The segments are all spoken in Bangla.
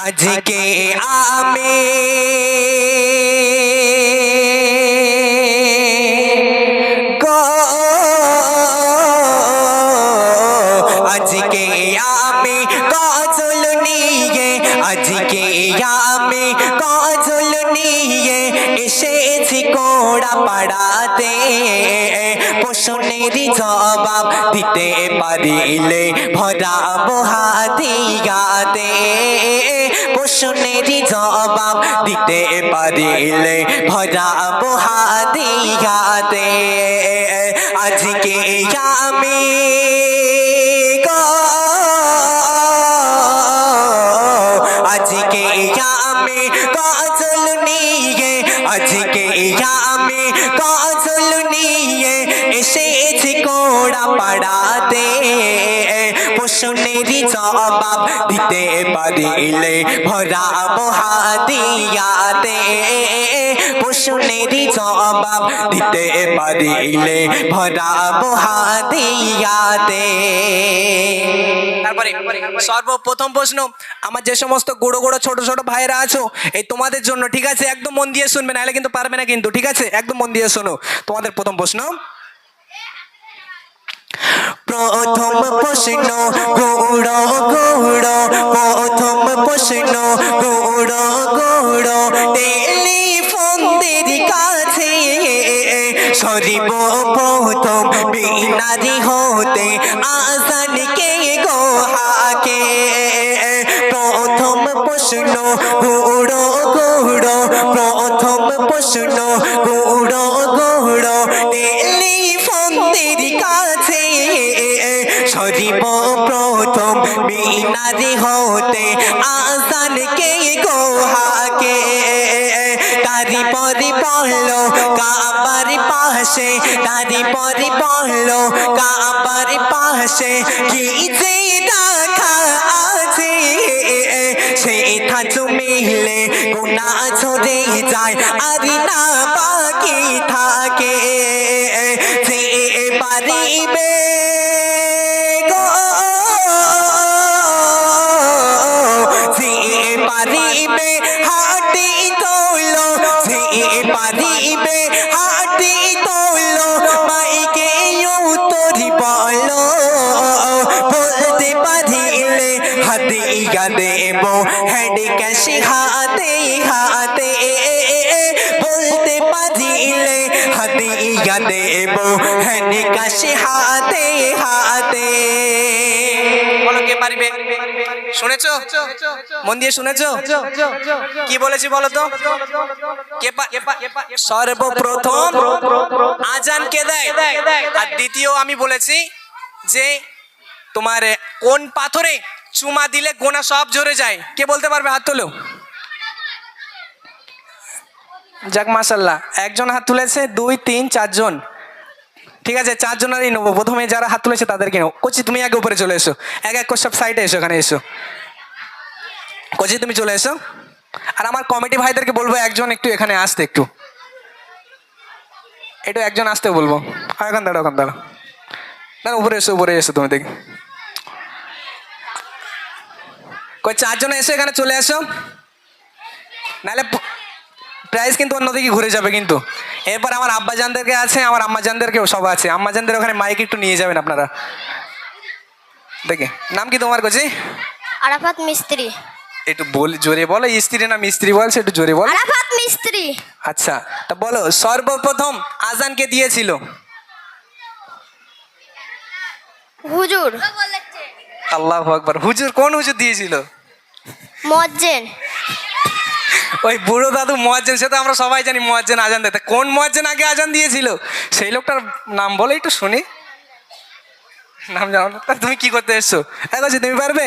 আজকে আমি কোড়া পাড়াতে পোষণের জবাব দিতে পারিলে ভরা হাতি গাতে পোষণের জবাব দিতে পারিলে ভরা বহাদিয়াতে আজকে আমি দিতে পারিলে ভরা জবাব দিতে পারিলে ভরা সর্বপ্রথম প্রশ্ন, আমার যে সমস্ত গোড়ো গোড়ো ছোট ছোট ভাইয়েরা আছো, এই তোমাদের জন্য ঠিক আছে? একদম মন দিয়ে শুনবে, নাহলে কিন্তু পারবে না কিন্তু, ঠিক আছে? একদম মন দিয়ে শোনো। তোমাদের প্রথম প্রশ্ন প্রথম প্রশ্ন, গৌড় গৌড়, প্রথম প্রশ্ন, গৌড় গৌড়, টেলিফোনদের কাছে সরিব প্রথম, বিনারি হতে আসান কে গোহাকে প্রথম প্রশ্ন, গৌড় গৌড়, প্রথম প্রশ্ন বিনারি হতে আসান কে গোহাকে? তারি পরি পড়ল কাবার পাশে তারি পরি পড়ল কাবার পাশে, কি যে আছে? সেটা চুমিলে গুণা ছড়ে যায়, আর না বাকি থাকে হাতিয়া দেব হেড ক্যাশে হাতে হাতে বলো কে পারিবে? শুনেছো? মন দিয়ে শুনেছো? কি বলেছি বলো তো? সর্বপ্রথম আজান কে দেয়। আর দ্বিতীয় আমি বলেছি যে তোমার কোন পাথরে চুমা দিলে গোনা সব ঝরে যায়। কে বলতে পারবে? হাত তোলো। যাক মাসাল্লাহ একজন হাত তুলেছে, দুই, তিন, চারজন। ঠিক আছে, চারজনেরই নেব। প্রথমে যারা হাত তুলেছে তাদেরকে নেব। কচি, তুমি আগে উপরে চলে এসো। এক এক সব সাইডে এসো, এখানে এসো। কচি, তুমি চলে এসো। আর আমার কমিটি ভাইদেরকে বলব, একজন একটু এখানে আসতে একটু। একটু একজন আসতে বলব। এখন দাঁড়াও এখন দাঁড়াও। না উপরে এসো উপরে এসো তুমি দেখি। কই, চারজন এসে, এখানে চলে আসো নাহলে প্রাইস কিন্তু অন্যদিকে ঘুরে যাবে কিন্তু। এরপর আমার আব্বাজানদেরকে আছে আমার আম্মাজানদেরকেও সব আছে। আম্মাজানদের ওখানে মাইক একটু নিয়ে যাবেন আপনারা। দেখে নাম কি তোমার কাছে আরাফাত মিস্ত্রি। একটু বল জোরে বলো স্ত্রী না মিস্ত্রি বলছে একটু জোরে বল। আরাফাত মিস্ত্রি। আচ্ছা তা বলো সর্বপ্রথম আজানকে দিয়েছিল? হুজুর। আল্লাহ আকবার। হুজুর কোন হুজুর দিয়েছিল? মজ্জেন। ওই বুড়ো দাদু মোয়াজ্জেন সে তো আমরা সবাই জানি মোয়াজ্জেন আজান দেয়। কোন মোয়াজ্জেন আগে আজান দিয়েছিল? সেই লোকটার নাম বলে একটু শুনি। নাম জানো তা তুমি কি করতে এসছো? এক আছে তুমি পারবে?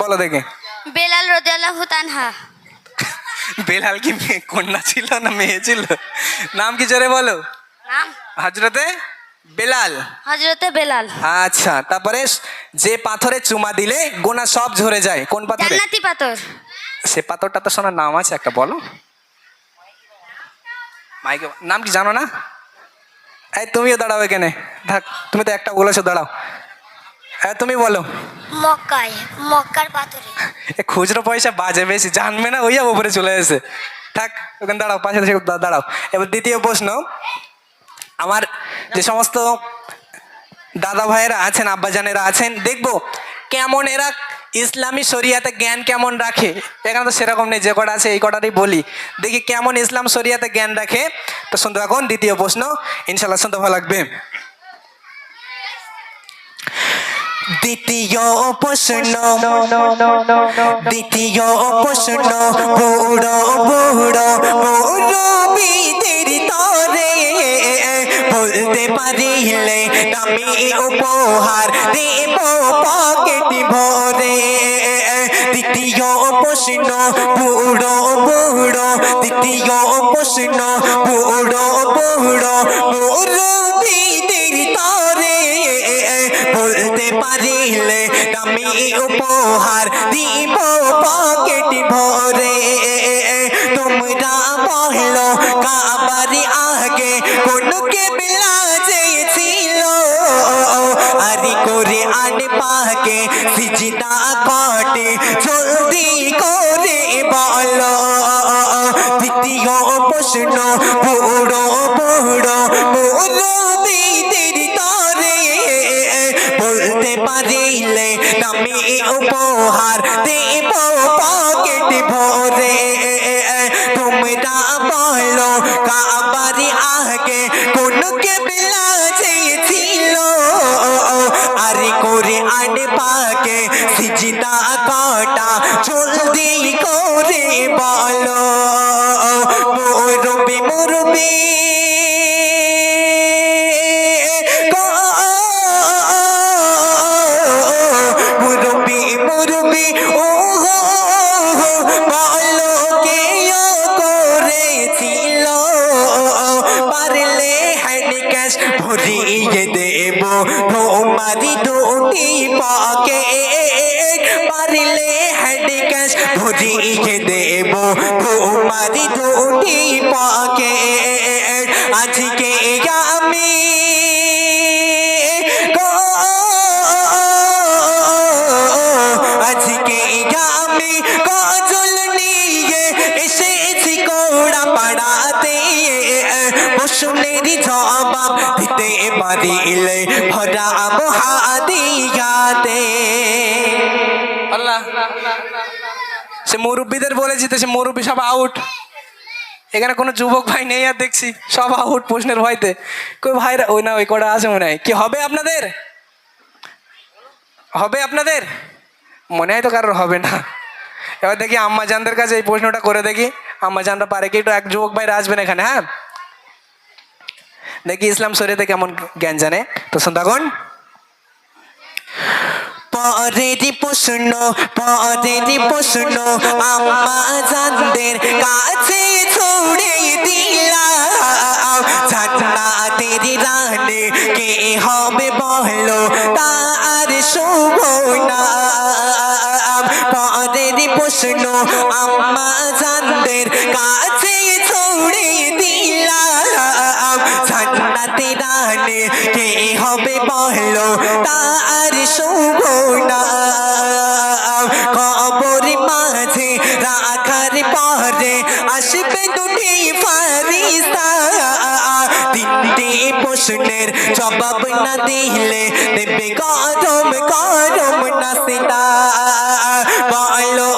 বলো দেখে। বেলাল রদিয়াল্লাহু তানহা বেলাল কি মেয়ে? কন্যা ছিল না মেয়ে ছিল? নাম কি জোরে বলো? নাম? হাজরতে বেলাল। হজরতে বেলাল। আচ্ছা তারপরে যে পাথরে চুমা দিলে গোনা সব ঝরে যায়। কোন পাথরে? জান্নাতি পাথর। সে পাথরটা তো শোনার নাম আছে একটা বলো। মাইকে নাম কি জানো না? এই তুমিও দাঁড়াও এখানে। থাক তুমি তো একটা বলেছ দাঁড়াও। হ্যাঁ তুমি বলো। মক্কায় মক্কার পাথরে। এ খুচরো পয়সা বাজে বেশি জানবে না ওই উপরে চলে এসে থাক ওখানে দাঁড়াও পাশে দাঁড়াও। এবার দ্বিতীয় প্রশ্ন। আমার যে সমস্ত দাদা ভাইয়েরা আছেন আব্বাজানেরা আছেন দেখব কেমন এরা ইসলামী শরিয়াতে জ্ঞান কেমন রাখে? এখানে তো সেরকম নেই, যে কটা আছে এই কটারই বলি। দেখি কেমন ইসলাম শরিয়াতে জ্ঞান রাখে? তো শুনতে থাকুন, দ্বিতীয় প্রশ্ন। ইনশাল্লাহ শুনতে ভালো লাগবে। দ্বিতীয় প্রশ্ন। দ্বিতীয় প্রশ্ন। বুড়ো বুড়ো তরে বলতে পারিলে আমি উপহার দেব। প্রশ্ন বুড়ো বুড়ো, দ্বিতীয় প্রশ্ন বুড়ো বুড়ো মুরবিদের তরে। বলতে পারিলে আমি উপহার দিব পকেট ভরে। তোমরা বলল কাবারি আগে কোন কে বিলা ছিল? আরি করে আন পাকে, সিজিদা কটে, জলদি করে বলো। দ্বিতীয় প্রশ্ন বুড়ো বুড়ো বুড়ো তরে। বলতে পারিলে আমি উপহার দেব পকেট ভরে। তোমরা বলো, কাবারি আগে কোন কে বেলা ক্যাশ ভরিয়ে দেব তোমারি দুটি পাকে পারলে হ্যান্ড ক্যাশ ভরিয়ে দেব তোমারি দুটি পাকে আজকে ভরা আল্লাহ, সে মুরব্বীদের বলেছি তো, সে মুরব্বী সব আউট এখানে কোনো যুবক ভাই নেই আর দেখছি, সব আউট প্রশ্নের ভয়তে। কই ভাইরা, ওই না, ওই কটা আছে মনে হয়। কি হবে আপনাদের? হবে আপনাদের? মনে হয় তো কারোর হবে না। এবার দেখি আম্মা জানদের কাছে এই প্রশ্নটা করে দেখি। আম্মা জানরা পারে কি একটু এক যুবক ভাইরা আসবেন এখানে হ্যাঁ? দেখি ইসলাম শরীয়তে কেমন জ্ঞান জানে? তো তখন পরেরই প্রশ্ন পরেরই প্রশ্ন আম্মা জানদের কাছে ছড়ে দিলাম। জান্নাতের রানে কে হবে বলো, তার শুভ নাম। পরেরই প্রশ্ন আম্মা জানদের কাছে তার শুভ নাম। কবর মাঝে রাখার পরে আসবে দুটি ফারিস্তা। তিনটি প্রশ্নের জবাব না দিলে দেবে গরম গরম নাস্তা সেটা বলো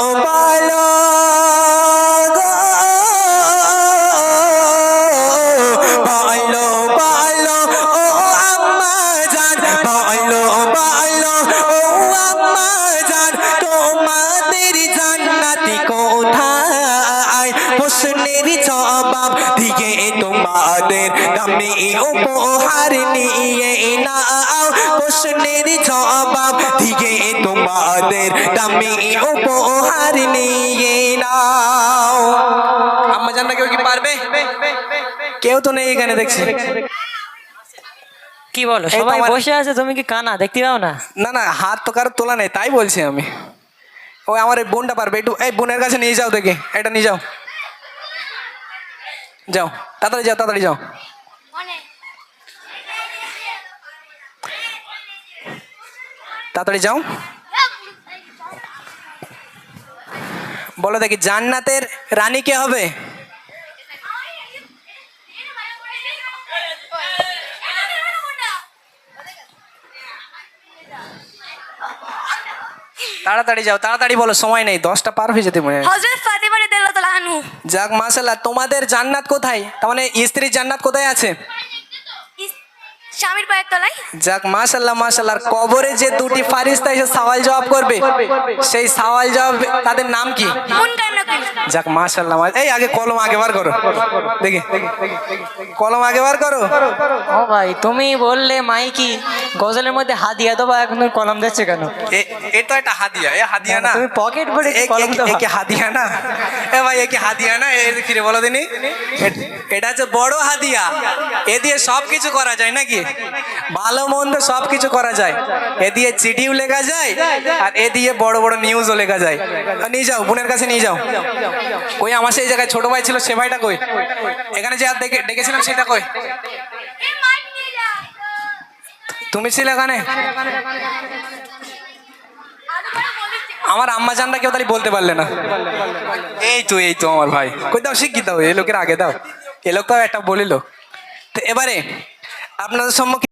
কোথায় প্রশ্নের জবাব দিয়ে তোমাদের দামি উপহার নিয়ে নাও। প্রশ্নের জবাব দিয়ে তোমাদের দামি উপহার নিয়ে নাও। আম্মা কেউ কি পারবে? কেউ তো নেই এখানে দেখছি। কি বলো সবাই বসে আছে তুমি কি কানা? দেখতে পাও না? না না হাত তো কারও তোলা নেই তাই বলছি আমি। ওই আমার এই বোনটা পারবে, একটু এই বোনের কাছে নিয়ে যাও দেখে, এটা নিয়ে যাও। যাও, তাড়াতাড়ি যাও তাড়াতাড়ি যাও। তাড়াতাড়ি যাও। বলো দেখি, জান্নাতের রানী কে হবে? তাড়াতাড়ি যাও তাড়াতাড়ি বলো সময় নেই দশটা পার হয়ে যেতে মনে হয়। হজরত ফাতিমা রাদিয়াল্লাহু তাআলা আনহু। যাক মাসাল্লাহ তোমাদের জান্নাত কোথায়? তার মানে স্ত্রীর জান্নাত কোথায় আছে? স্বামীর পায়ের তলায়? যাক মাশাল্লাহ মাশাল্লাহ কবরে যে দুটি ফারিস্তা এসে সওয়াল জবাব করবে সেই সওয়াল জবাব তাদের নাম কি? যাক মাশাল্লাহ এই আগে কলম আগে বার করো। দেখি। কলম আগে বার করো। ও ভাই তুমি বললে মাইকি গজলের মধ্যে হাদিয়া দিয়ে দেবো এখন তুমি কলম দিচ্ছে কেন? এ- তো একটা হাদিয়া এ হাদিয়া না। তুমি পকেট ভরে কলম এ- দেওয়া। এ কি হাদিয়া না? এ ভাই এ কি হাদিয়া না? এ ফিরে বলো দিনি? এটা হচ্ছে বড় হাদিয়া। এ দিয়ে সব কিছু করা যায় নাকি? ভালো মন্দ সব কিছু করা যায়। এ দিয়ে চিঠিও লেখা যায়, আর এ দিয়ে বড় বড় নিউজও লেখা যায়। নিয়ে যাও, বোনের কাছে নিয়ে যাও। কই, আমার সেই জায়গায় ছোট ভাই ছিল, সে ভাইটা কই? এখানে যে আর ডেকেছিলাম সেটা কই? তুমি ছিলে এখানে? আমার আম্মা জানটা কেউ তাহলে বলতে পারলে না। এই তো এই তো আমার ভাই। কই দাও শিখিয়ে দাও এই লোকের আগে দাও। এ লোক তো একটা বলিল। তো এবারে আপনাদের সম্মুখে